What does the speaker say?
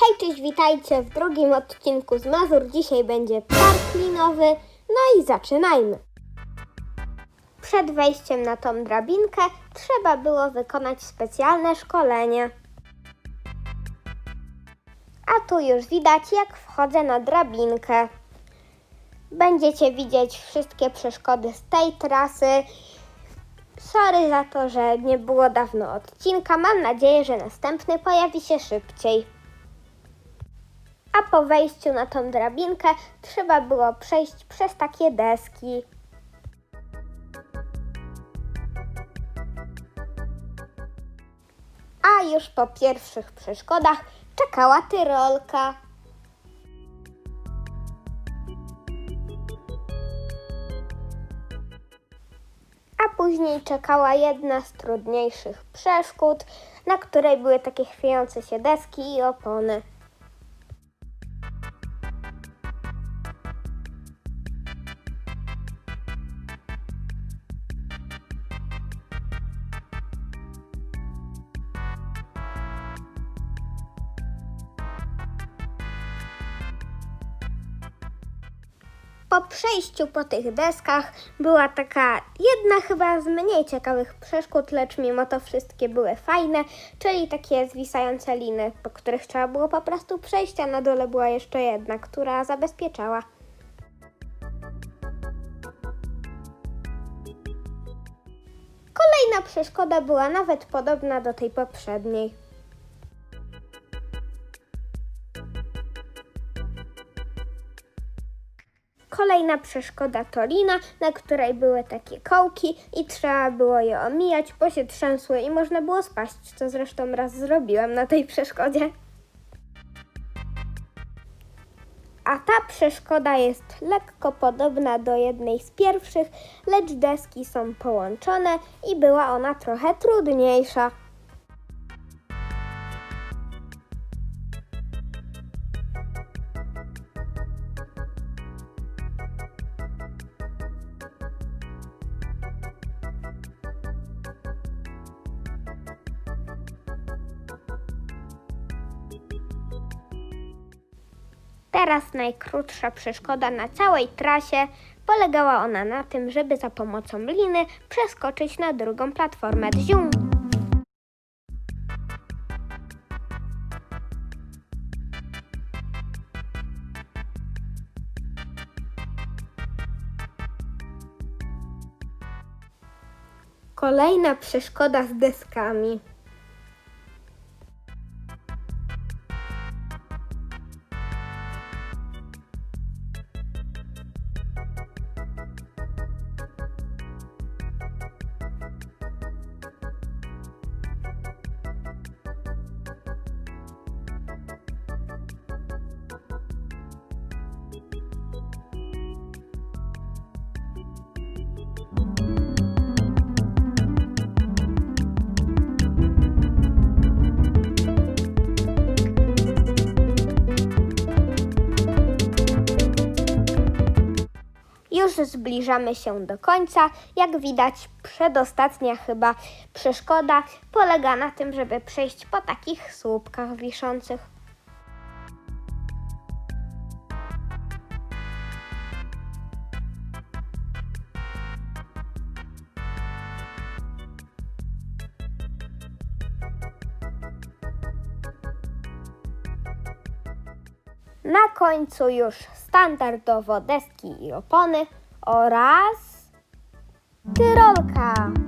Hej, cześć, witajcie w drugim odcinku z Mazur. Dzisiaj będzie park linowy, no i zaczynajmy. Przed wejściem na tą drabinkę trzeba było wykonać specjalne szkolenie. A tu już widać, jak wchodzę na drabinkę. Będziecie widzieć wszystkie przeszkody z tej trasy. Sorry za to, że nie było dawno odcinka. Mam nadzieję, że następny pojawi się szybciej. A po wejściu na tą drabinkę trzeba było przejść przez takie deski. A już po pierwszych przeszkodach czekała tyrolka. A później czekała jedna z trudniejszych przeszkód, na której były takie chwiejące się deski i opony. Po przejściu po tych deskach była taka jedna chyba z mniej ciekawych przeszkód, lecz mimo to wszystkie były fajne, czyli takie zwisające liny, po których trzeba było po prostu przejść, a na dole była jeszcze jedna, która zabezpieczała. Kolejna przeszkoda była nawet podobna do tej poprzedniej. Kolejna przeszkoda to lina, na której były takie kołki i trzeba było je omijać, bo się trzęsły i można było spaść, co zresztą raz zrobiłem na tej przeszkodzie. A ta przeszkoda jest lekko podobna do jednej z pierwszych, lecz deski są połączone i była ona trochę trudniejsza. Teraz najkrótsza przeszkoda na całej trasie polegała ona na tym, żeby za pomocą liny przeskoczyć na drugą platformę Dzium. Kolejna przeszkoda z deskami. Już zbliżamy się do końca. Jak widać, przedostatnia chyba przeszkoda polega na tym, żeby przejść po takich słupkach wiszących. Na końcu już standardowo deski i opony oraz tyrolka.